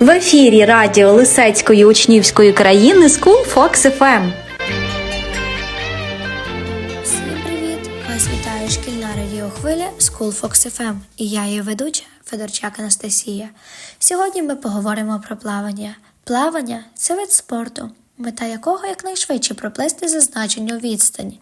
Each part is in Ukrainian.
В ефірі радіо Лисецької учнівської країни School Fox FM. Всім привіт! Вас вітає шкільна радіохвиля School Fox FM і я її ведуча Федорчак Анастасія. Сьогодні ми поговоримо про плавання. Плавання це вид спорту, мета якого якнайшвидше проплисти зазначену відстань,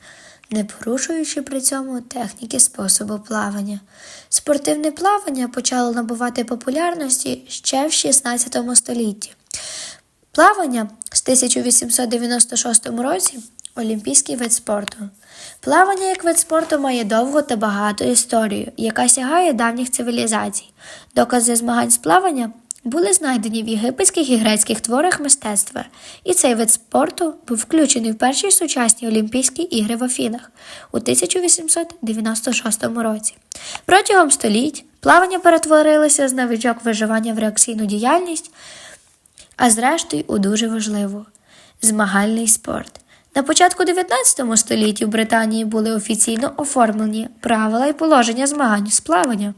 не порушуючи при цьому техніки способу плавання. Спортивне плавання почало набувати популярності ще в 16 столітті. Плавання з 1896 році олімпійський вид спорту. Плавання як вид спорту має довгу та багату історію, яка сягає давніх цивілізацій. Докази змагань з плавання були знайдені в єгипетських і грецьких творах мистецтва, і цей вид спорту був включений в перші сучасні Олімпійські ігри в Афінах у 1896 році. Протягом століть плавання перетворилося з новичок виживання в реакційну діяльність а зрештою у дуже важливу змагальний спорт. На початку 19 столітті в Британії були офіційно оформлені правила і положення змагань з плавання.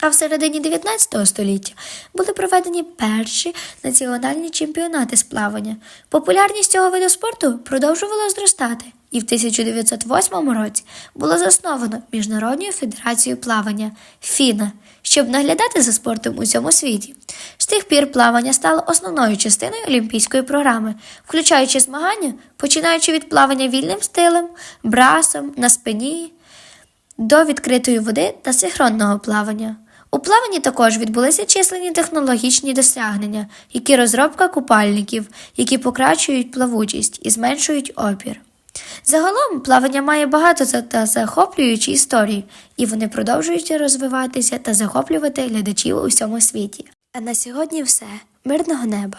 А в середині 19 століття були проведені перші національні чемпіонати з плавання. Популярність цього виду спорту продовжувала зростати, і в 1908 році було засновано Міжнародною федерацією плавання ФІНА, щоб наглядати за спортом у цьому світі. З тих пір плавання стало основною частиною олімпійської програми, включаючи змагання, починаючи від плавання вільним стилем, брасом, на спині, до відкритої води та синхронного плавання. У плаванні також відбулися численні технологічні досягнення, які розробка купальників, які покращують плавучість і зменшують опір. Загалом плавання має багато та захоплюючі історії, і вони продовжують розвиватися та захоплювати глядачів у всьому світі. А на сьогодні все. Мирного неба!